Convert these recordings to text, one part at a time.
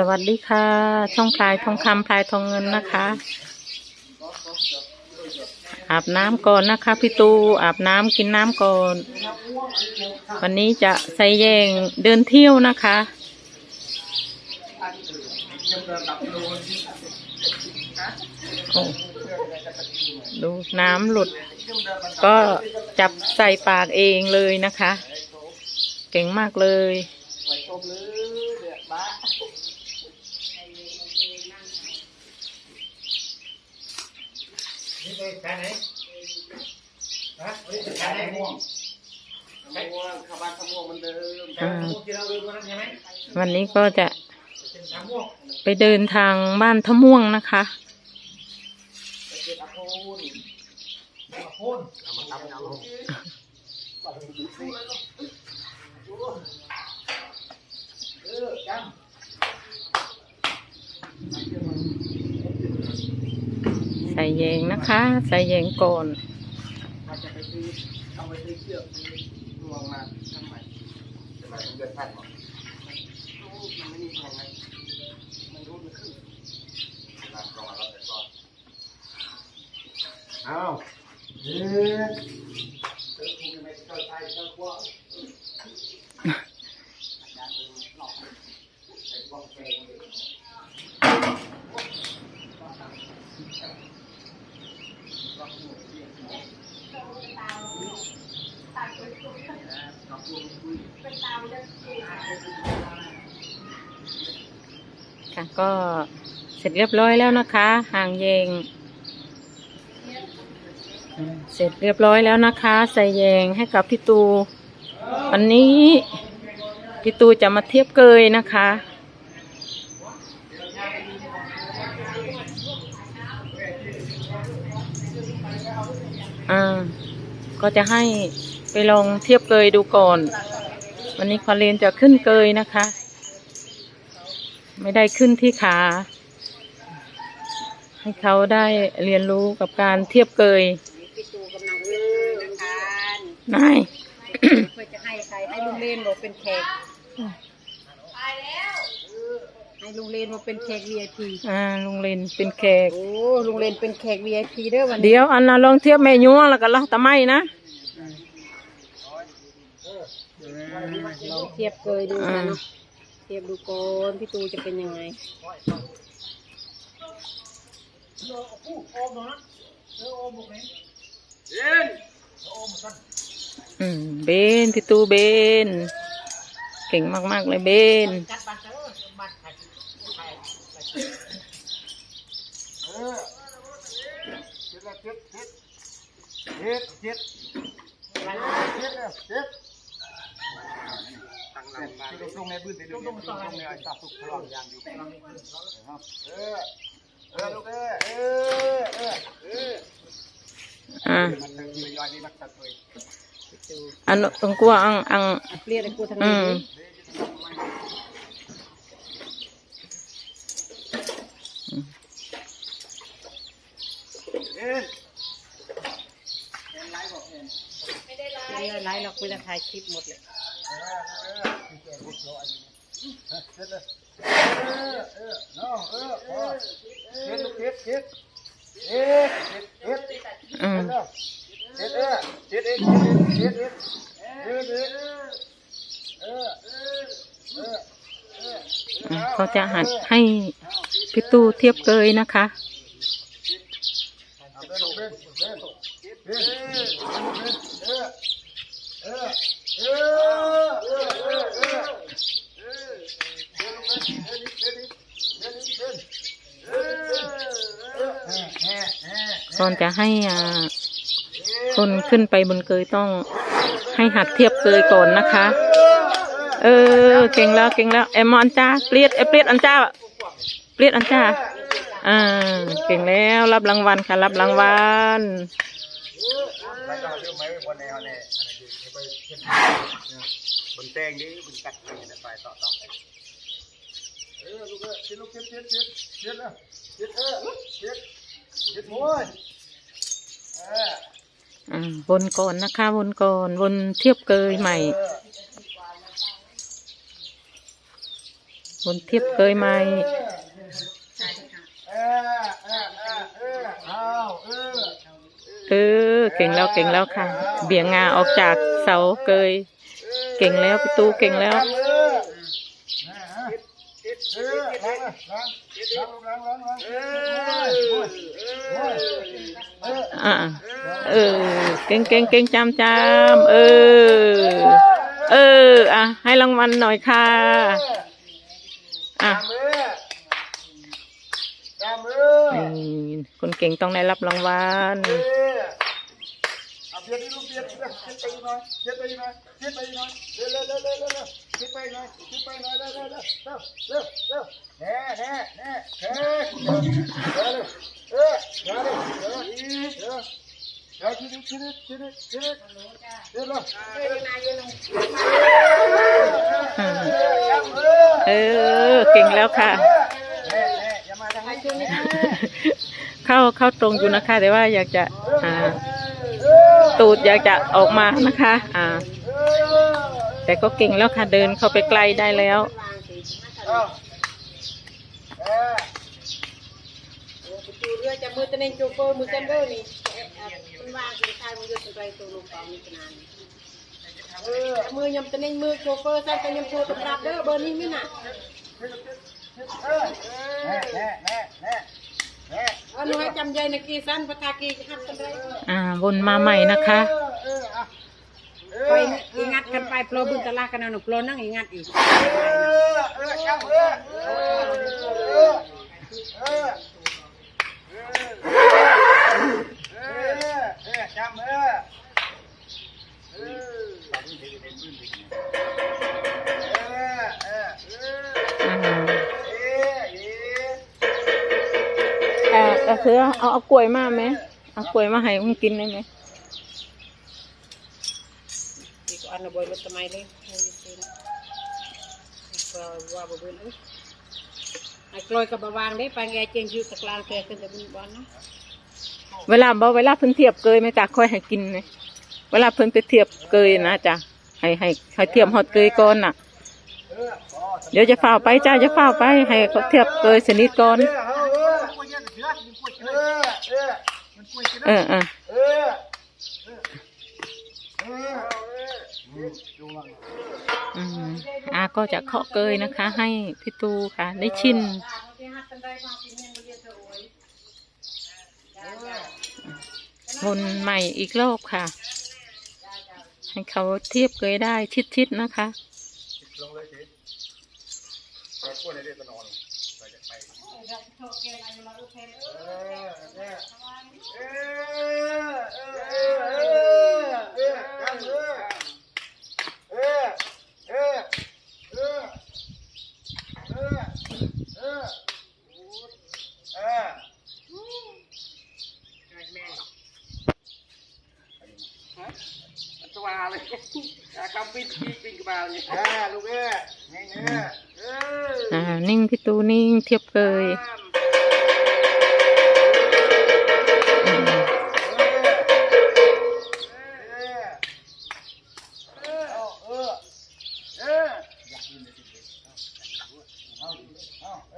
สวัสดีค่ะ ช่องพลายทองคำพลายทองเงินนะคะ อาบน้ำก่อนนะคะพี่ตูอาบน้ำกินน้ำก่อน วันนี้จะใส่แยงเดินเที่ยวนะคะ ดูน้ำหลุด ก็จับใส่ปากเองเลยนะคะ เก่งมากเลย นี่ไปขายไหนฮะวันนี้ไปขายไหนม่วงมะม่วงข้าวบ้านข้าวม่วงเหมันเดิมขายมะม่วงที่เราเรียนวันนั้นใช่ไหมวันนี้ก็จะเป็นมะม่วงไปเดินทางบ้านทะม่วงนะคะไปเก็บอาโพนมะโพ่นเอามาทำเอาลง เออจ ใส่ แยงนะคะ ใส่แยงก่อนมาจะไปซื้อเอาไปซื้อเชือกรวงมาทำใหม่จะมาเดือนพันหรูปมันไม่มีทองไงมันรูปมันขึ้นตามกองเราแต่ก่อนเอาเอ๊ะเจอคุณยังไม่เจอไทยเจอขั้วอาจารย์เป็นหลอกเป็นกองเพลงเลย ค่ะก็เสร็จเรียบร้อยแล้วนะคะหางแยง เสร็จเรียบร้อยแล้วนะคะ ใส่แยงให้กับพี่ตู วันนี้พี่ตูจะมาเทียบเกยนะคะอ่าก็จะให้ไปลองเทียบเกยดูก่อน วันนี้คอเลนจะขึ้นเกยนะคะ ไม่ได้ขึ้นที่ขา ให้เขาได้เรียนรู้กับการเทียบเกยพี่ตูกำลังเริ่มนะคะนายเพื่อจะให้ใครให้ลุงเลนบอกเป็นแขกให้ลุงเลนบอกเป็นแขก VIP อ่าลุงเลนเป็นแขก โอ้ลุงเลนเป็นแขก VIP เด้อวันนี้ เดี๋ยวอันน่ะลองเทียบแม่ยัวแล้วก็ละตะไม้นะ ลองเทียบเกยดูนะเนาะเทียบดูก่อนพี่ตูจะเป็นยังไงอืมเบนพี่ตูเบน เก่งมาก ๆ เลยเบนเจ็ดเจ็ดเจ็ดเจ็ดเจ็ดเจ็ด ลงหลังในพื้นที่ตรงตรงตรงในไอ้ตาสุกพลังยางอยู่เออเออลูกเออเออเออเอออันเป็นมียอดนี่นักตรงกัวอังอังอะเรียกไอ้กูทางอืนี้มไม่ได้ไลฟ์หรอกคุยแต่ถ่ายคลิปหมดเลย ออเออเนาะเออพอเจ็ดลูกเจ็ดเจ็ดเจ็ดเจ็ดเจ็ดอืมเจ็ดเออ เจ็ดเอ็ดเออเออเออเออเดให้พี่ตูเทียบเกยนะคะเอาเดินเดินเดินเดินเออเออเออเออเออเออเออก่อนจะให้อ่าคนขึ้นไปบนเกยต้องให้หัดเทียบเกยก่อนนะคะ เออ เก่งแล้วเก่งแล้วเอมอนจ้าเปลียดเอเปลียดอันจ้าเปลียดอันจ้าอ่าเก่งแล้วรับรางวัลค่ะ รับรางวัล บนแตงนี้บนกัดเลยไปต่อต่อไปเออลูกเอ้ยลูกเจ็ดเจ็ดเจ็ดเจ็ดนะเจ็ดเออเจ็ดเจ็ดมวยเอออ่าวนก่อนนะคะ วนก่อนวนเทียบเกยใหม่ เออวนเทียบเกยใหม่ เออเออเออเออเอาเออ เออ เก่งแล้วเก่งแล้วค่ะ เบี่ยงงาออกจาก เสาเกย เก่งแล้วพี่ตูเก่งแล้วเออเออล้างล้างล้างล้างล้างล้างเออเออเอออ่าเออ เก่งเก่งเก่งจำจำเออ เออ อะ ให้รางวัลหน่อยค่ะ อะมือจับมือคนเก่งต้องได้รับรางวัล เออเอาเบียดดิลูกเบียดเบียดเบียดไปหน่อยเบียดไปหน่อยเบียดไปหน่อยเร็วเร็วเร็วเร็วเร็วเร็วเบียดไปหน่อยเบียดไปหน่อยเร็วเร็วเร็วเร็วเร็วเร็วแน่แน่แน่เฮ้ยเร็วเร็วเออเร็วเร็วเร็วเร็วเร็วทีนี้ทีนี้ทีนี้ทีนี้เร็วเร็วอ่าจับมือเออเก่งแล้วค่ะแน่แน่อย่ามาทางนี้เข้าเข้าตรงอยู่นะคะ แต่ว่าอยากจะอ่า ตูดอยากจะออกมานะคะ อ่า แต่ก็เก่งแล้วค่ะเดินเข้าไปใกลได้แล้วเรือจะมือตะเนงโจโกมือเซนเดอร์นี่มันวางเป็นชายมือตัวไรตัวลงเปล่านี่ขนาดมือยำตะเนงมือโชเฟอร์ใส่กันยำโชว์ตะปรับเด้อเบอร์นี้ไม่น่ะ อาหนูให้จำใจนะกีสั้นพระทากีหัดกันไรอ่าวนมาใหม่นะคะเอออะเอไปอีงัดกันไปโปรบึงตะลากันเอาหนุโปรนั่งอีงัดอีกเเออเออเอาเสือเอาเอากล้วยมาไหมเอากล้วยมาให้มึงกินได้ไหมอีกอันน่ะบอยรถทำไมเลยโอ้ยเซ็นว่าว่าบ่เบิ่นเอ้ยไอ้กลอยกับบาวางได้ไปไงเจงอยู่ตะกลางแกขึ้นแต่บุญบอลนะเวลาบ่เวลาเพิ่นเทียบเกยไหม่จ้ะค่อยให้กินเลยเวลาเพิ่นไปเทียบเกยนะจ้ะให้ให้ให้เทียบฮอดเกยก่อนน่ะ เดี๋ยวจะฝ้าวไปจ้าจะฝ้าวไป ให้เขาเทียบเกยสนิทก่อนเอ อเออเออเออเออเออเอออืมอาก็จะเคาะเกยนะคะ ให้พี่ตูค่ะ ได้ชิน วนใหม่อีกรอบค่ะ ให้เขาเทียบเกยได้ชิดๆนะคะ ลงเลยสิไปกล้วยในเรื่องนอน ไปจะไปเออเออเออเออเออเออกันเออเออเออเออเออเออเออตัวเลยกำปิ้งปิ้งปิ้งกระบาเนี่ยเออลูกเอ้ยนี่เนื้อเอ่า นิ่งพี่ตูนิ่งเทียบเกย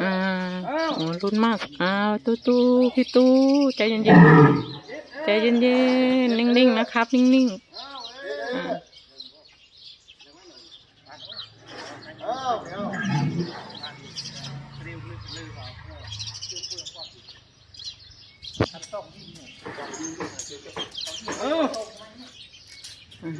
อ่าโอ้รุนมาก อ้าวตู้ตู้พี่ตู้ใจเย็นๆ ใจเย็นๆ นิ่งๆ นะครับ นิ่งๆอ่า อืม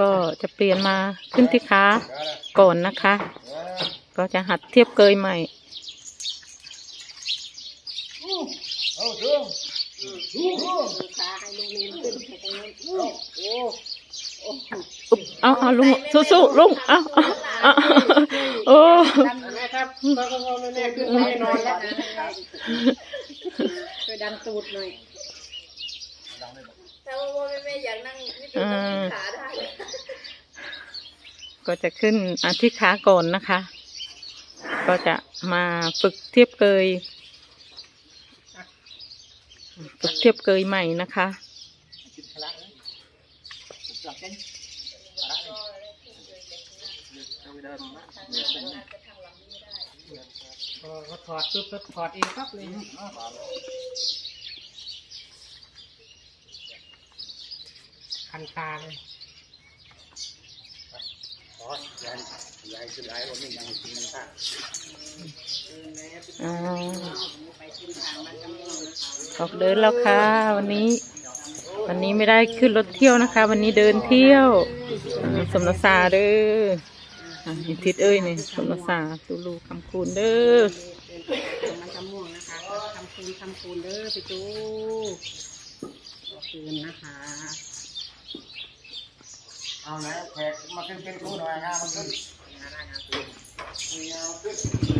ก็จะเปลี่ยนมาขึ้นที่ขาก่อนนะคะ ก็จะหัดเทียบเกยใหม่ ขาให้ลุงลีนขึ้นไปตรงนู้นโอ้โอ้อุ๊บเอาเอาลุงสู้ๆลุงเอาเอาเอาโอ้นะครับตอนกลางวันเนี่ยขึ้นไปนอนแล้วช่วยดันตูดหน่อยถ้าว่าพ่อแม่อยากนั่งนี่เป็นอืนั่งมขาได้เลยก็จะขึ้นอาที่ขาก่อนนะคะ ก็จะมาฝึกเทียบเกย ฝึกเทียบเกยใหม่นะคะจิตพละนะจับกันเอาไปเดินมาเดินเป็นพอเขาถอดปุ๊บก็ถอดเองปั๊บเลยคันคาเลย ออยายยายคือไรวันนี้ยังกินมันข้างอ๋อออกเดินแล้วค่ะ วันนี้ วันนี้ไม่ได้ขึ้นรถเที่ยวนะคะ วันนี้เดินเที่ยวสมนสาเด้ออ่าอีทิศเอ้ยนี่สมนสาตูลูคำคูณเด้อมันจะม่วงนะคะทำคูณทำคูณเด้อพี่จูคืนนะคะ เอาแล้วแขกมาขึ้นเป็นคู่หน่อยงานมันขึ้นอะ